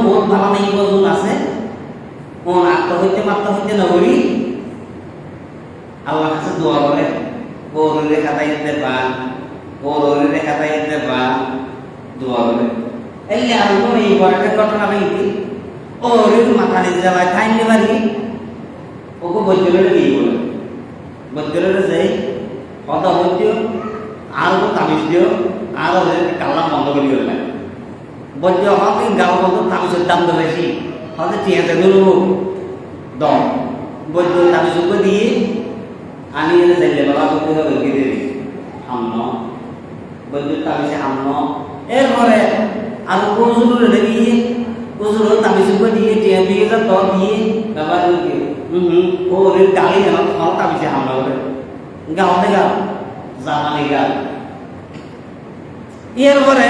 বহুত ভালো নাই বজন আছে। কোন আত্ম হইতে মাত্র হইতে নগরী আল্লাহ কাছে দোয়া করে গৌরী খাতাই দিতে পান গৌরী খাতাই দিতে পান দোয়া করে এই আর কোন এই বড়টা ঘটনা হইতি ওর মাথা নিতে যাওয়ায় টাইম নি বাড়ি ওকে বৈদ্যুরে নিয়ে বলে বৈদ্যুরে যাই কত বৈদ্য আর ওকে তামিজ দিও আর ওদের কাল্লা বন্ধ করে দিলে বৈদ্য হকে গাঁও বন্ধ তামিজের দাম তো বেশি হয়তো টিয়াতে ধরবো দম। বৈদ্য তামিজ দিয়ে আমি এনে যাইলে বাবা করতে হবে গিয়ে হামন বৈদ্যুৎ তামিজে হামন এরপরে আর কৌশুল দিয়ে কৌশুল তামিজ দিয়ে টিয়া দিয়ে যা তো দিয়ে বাবা দিয়ে হুম ও রে গালি যেন খাও তামিজে হামলা করে গাও দে গাও। জামানি গাও এরপরে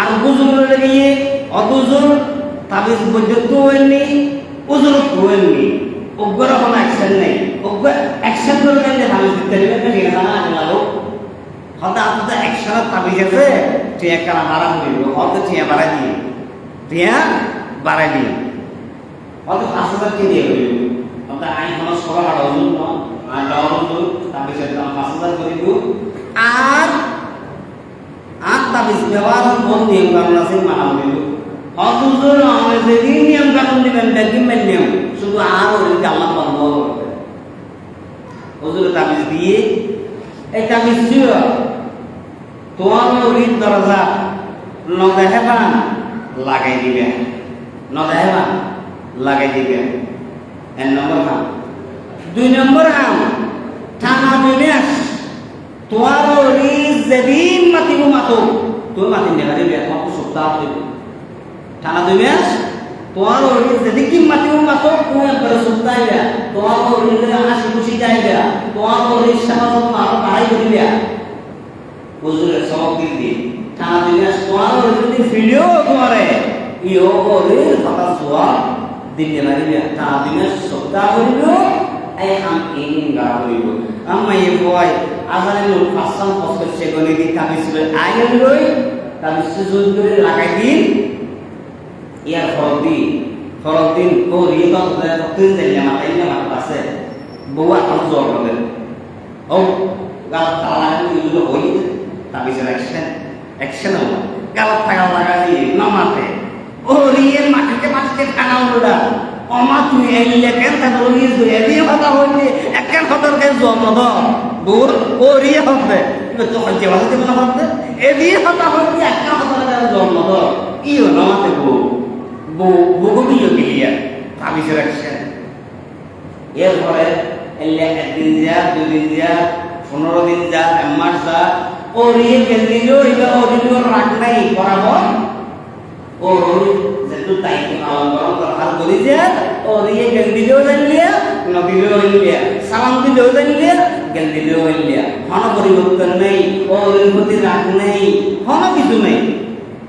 আর গুজুল গিয়ে অগুজুল তাবিজ বৈদ্যুৎ তো হয়নি উজুর তো হয়নি অজ্ঞর কোনো অ্যাকশন নেই। অজ্ঞ অ্যাকশন করে গেলে তাবিজ দিতে হবে ঠিক না লাগো হয়তো আপনার তো অ্যাকশনের তাবিজ আছে, টিয়া কারা মারা হইব হয়তো টিয়া বাড়াই দিয়ে। টিয়া বাড়াই দিয়ে। হয়তো পাঁচ হাজার কে দিয়ে হইব হয়তো আইন জন্য আর দেওয়ার জন্য তাবিজের দাম পাঁচ হাজার করে দিব আর আর ব্যবহার কোন নিয়ম কানুন আছে মানা হইব অথচ আমাদের যেদিন নিয়ম কানুন দিবেন দেখি নিয়ম শুধু আর ওই আল্লাহ বন্ধ করবে হুজুর, তাবিজ দিয়ে? এই তাবিজ ছিল তোমার ওই দরজা ন দেখাবা লাগাই দিবে ন দেখাবা লাগাই দিবে এক নম্বর হাম। দুই নম্বর হাম, থানা বিনাশ। তোমার ওই যেদিন মাতিব মাতো তুমি মাতি নেবা দিবে তোমাকে সপ্তাহ দিবে দুই মাস তোমার ওই যেদিন কি মাতিব মাতো তুমি একবারে সপ্তাহ দিবে তোমার ওই হাসি খুশি যাইবে তোমার ওই সামাজিক আরও বাড়াই দিবে। হুজুরের দিক দিয়ে টানা দিলে তোমার যদি করে ইও করে কথা সোয়া দিনে মারিবে টানা দিলে সপ্তাহ করিব এই আম ইন গা করিব আম্মা এই বয় লোক পাঁচশন বছর সে গনে দি কামিছিল আইন লই জোর করে লাগাই দিন। ইয়ার ফরক দিন ফরক দিন ও রিয়ে তো তুই যাইলে মাথায় না আছে। বউয়া কাম জোর করে ও গাল তালা ইউজ হই তাবিজের অ্যাকশন অ্যাকশন হলো গালাত থাকা লাগালি নমাতে ও রিয়ের মাটিতে মাটিতে খানা হলো অমা তুই এলিলে কেন তা বলি তুই এলি কথা হইলে একখান খতর জন্ম দ বুর ও রিয়ে হবে। কিন্তু তো হজ্জে ভালো দেব না হবে কথা হইলে একখান খতর কেন জন্ম দ ইও নমাতে বউ? বউ তাবিজের অ্যাকশন এরপরে এলে একদিন যা দুদিন যা পনেরো দিন যা এক মাস যা ও রিয়ে গেলিও ইবা ও রিলিও রাগ নাই, বরাবর। ও যেটু দায়িত্ব পালন করো দরকার করি যে ও রিয়ে গেল দিলেও জানলিয়া নদিলেও হইলিয়া সালাম দিলেও জানলিয়া গেল দিলেও হইলিয়া হন পরিবর্তন নেই ও প্রতি রাগ নেই হন কিছু নেই।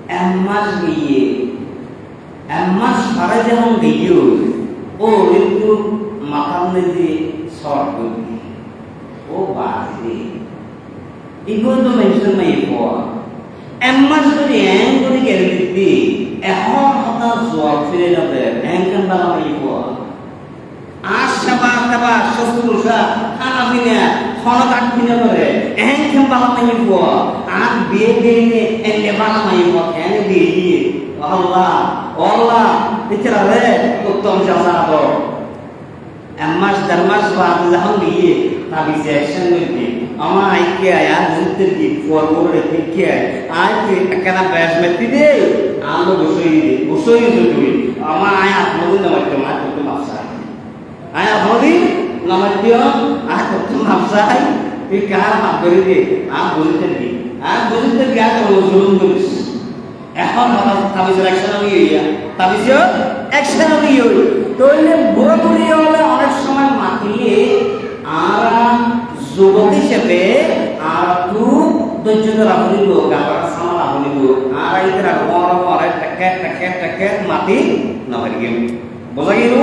এক মাস গিয়ে, এক মাস সারা যখন গিয়েও ও কিন্তু মাথার মেঝে শর্ট করবি ও বাজে এগুলো তো মেনশন নাই পোৱা এমাস যদি এং কৰি গেলি দিবি এখন হঠাৎ জোয়ার ফিরে যাবে এং কেন বালা মাই পোৱা আজ সাবা খানা পিনা খন কাট পিনা করে এং কেন বালা মাই পোৱা আর বিয়ে দিয়ে এনে বালা মাই পোৱা এং দিয়ে আল্লাহ আল্লাহ ইতরা রে উত্তম শাসা এমাস দেড় মাস বাদ যখন দিয়ে তাবি অ্যাকশন করবি আমার আইকে আয়া নৃত্যের কি ফরমোরে ঠিক আয়। তুই একখানা ব্যাস মেতি দে, আলো বসই দে বসই তুই আমার আয় আপনাদের নামাইতে মা করতে মাপসা আয় আপনাদের নামাইতে আয় করতে মাপসা তুই কার মাপ করে দে আম বলতে দি আম বলতে করিস এখন তাবিজের অ্যাকশন আমি ইয়া তাবিজের অ্যাকশন আমি ইয়া তাহলে বুড়ো বুড়ি হলে অনেক সময় মাতিলে আর যুবক হিসেবে আর তু ধৈর্য ধরা হলিব গাবার সামালা হলিব আর ইতরা গর গরে টেকে টেকে টেকে মাতি নহারি গেম বোঝা গেল